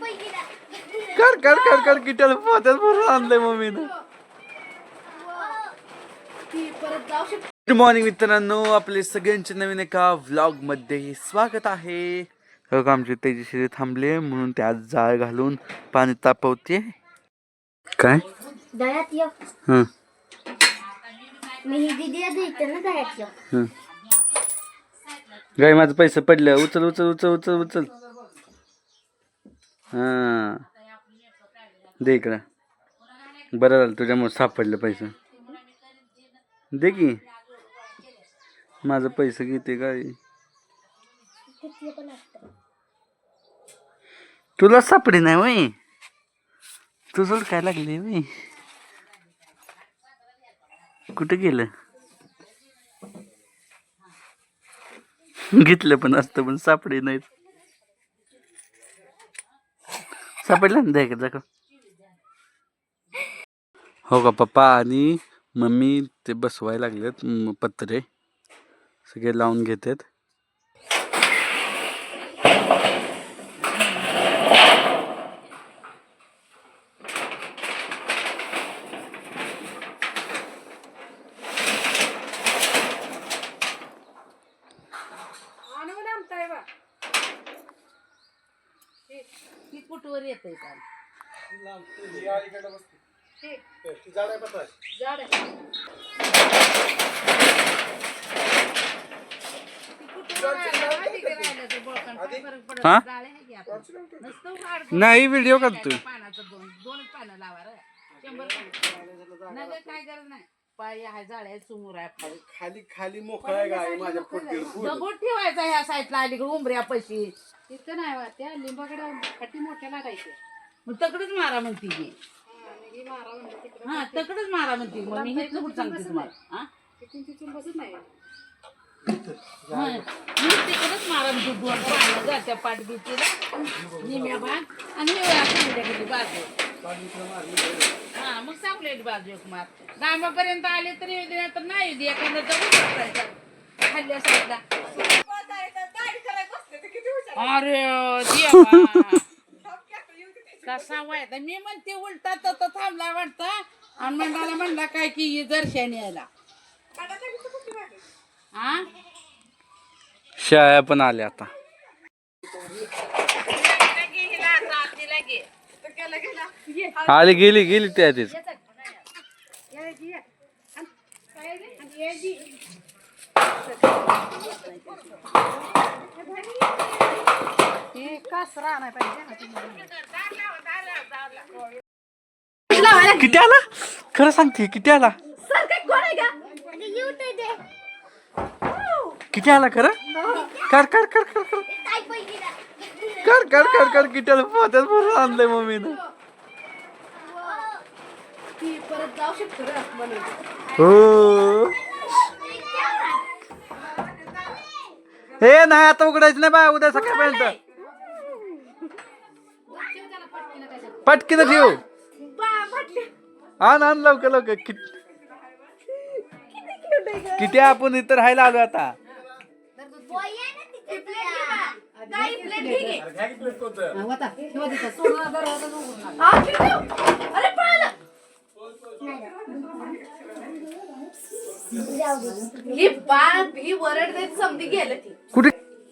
कर कर कर कर किट्याला पोत्यात भरून आणलंय मम्मीनं. गुड मॉर्निंग मित्रांनो आपले सगळ्यांचे नवीन एका व्लॉगमध्ये स्वागत आहे. हो का आमचे तेजश्री थांबले म्हणून ते आज जाळ घालून पाणी तापवते. काय? दह्यात ये. हं. मी दिदी ना दह्यात ये. गाई माझं पैसे पडलं. उचल उचल उचल उचल उचल. हा. दे इकडं. बरं झालं तुझ्यामुळे सापडलं पैसे. दे की. माझं पैसे घेते काय तुला सापडे नाही वय. तुझं काय लागले वय. कुठं गेलं? घेतलं पण असतं पण सापडे नाहीत. सापडलं ना? द्या हो का पप्पा आणि मम्मी ते बसवायला लागलेत पत्रे. सगळे लावून घेतात. ती कुठवर येते का झाड आहे. ती कुठवर राहिलं, माहिती का राहिलं ते बळकण? काय फरक पडत हा? नाही, जाळे आहे की आपलं. नुसतं वाढ- नाही व्हिडिओ काढतोय पानाचं दोन दोनच पानं लावा रे शंभर पानं. काय गरज नाही पाय समोर आहे. खाली खाली मोकळा आहे गाय माझ्या दगड ठेवायचा ह्या साईडला आली उंबऱ्या पैशी तिथं नाही वा त्या लिंबाकडे कटी मोठ्या लागायचे मग तकडच मारा म्हणती मी ही मारा तिकडे हा तकडच मारा म्हणती. मग मी हेच कुठं सांगते तुम्हाला? हा? तिथून तिथून बसत नाही. हा, मी तिकडच मारा म्हणते. दोन पानं जात्या पाठ भीतीला निम्या भाग. आणि सांगल्याकडे बाजू. सांगलेली बाजू एक मार गावापर्यंत आले तरी येऊ दे तर नाही येऊ दे एखादा दगड खाल्ल्या साईडला. अरे देवा. कसा वायता मी म्हणते उलटा तर तो थांबला वाटतं. आणि मंडाला म्हणला काय की ये दर्शन यायला हा शाळा पण आल्या आता. आली गेली गेली त्या आधीच. हे कासरा नाही पाहिजे किती आला? खरं सांगते किती आला? किती आला खरं? कर कर कर कर कर कर कर कर कर किट्याला पोत्यात भरून आणलंय मम्मीनं. हो. हे नाही आता उघडायचं नाही बा उद्या सकाळपर्यंत पटकीनं ठेव. आण आण लवकर लवकर. कित- किती आपण इथं राहायला आलो आता? ही बाळ ही वरड देत समधी गेलं ती.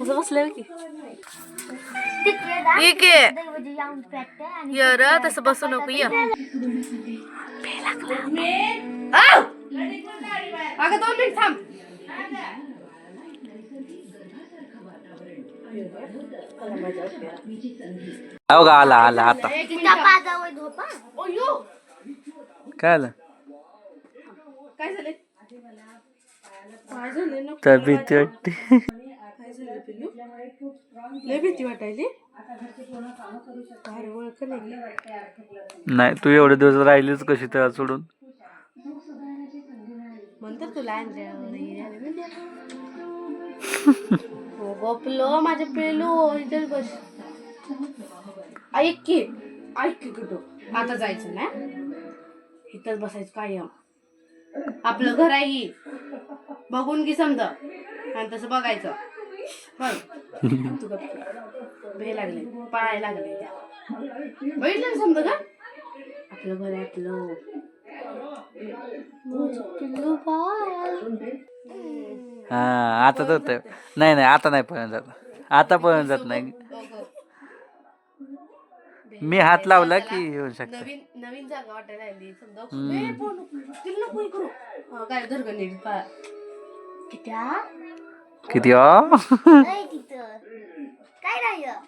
बसलं की. ठीक आहे य र तसं बसू नको य. अगं दोन मिनिट थांब. अवघा आला आला आता. काय आलं काय झालं? तर भीती वाटते झालं पिल्लू? लय भीती वाटायली. काय ओळख नाही. नाही. तू एवढे दिवस राहिलीच कशी त्याला सोडून? म्हणतात तुला आणल्यावर हे ते. गोपलो माझे पेलो इथे बस. ऐक की ऐक की कुठं? आता जायचं ना? इथंच बसायचं कायम. आपलं घर आहे बघून की समजा. आणि तसं बघायचं. बघ तू गप्प. भे लागले पळायला लागले त्या बघितलं ना समजा का आपलं. हा आता तर. नाही नाही आता नाही पळून जात आता पळून जात नाही मी हात लावला की येऊ शकतो नवीन नवीन जागा वाटायला लागली समजा ए, बोलू. तिला नको हे करू हा, काय धर गं नीट पा कित्या किती हो? काय राहिलं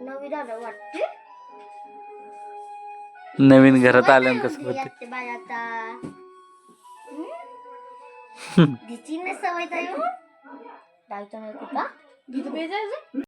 नवी झालं वाटते. नवीन घरात आल्यानं कसं होते? सवय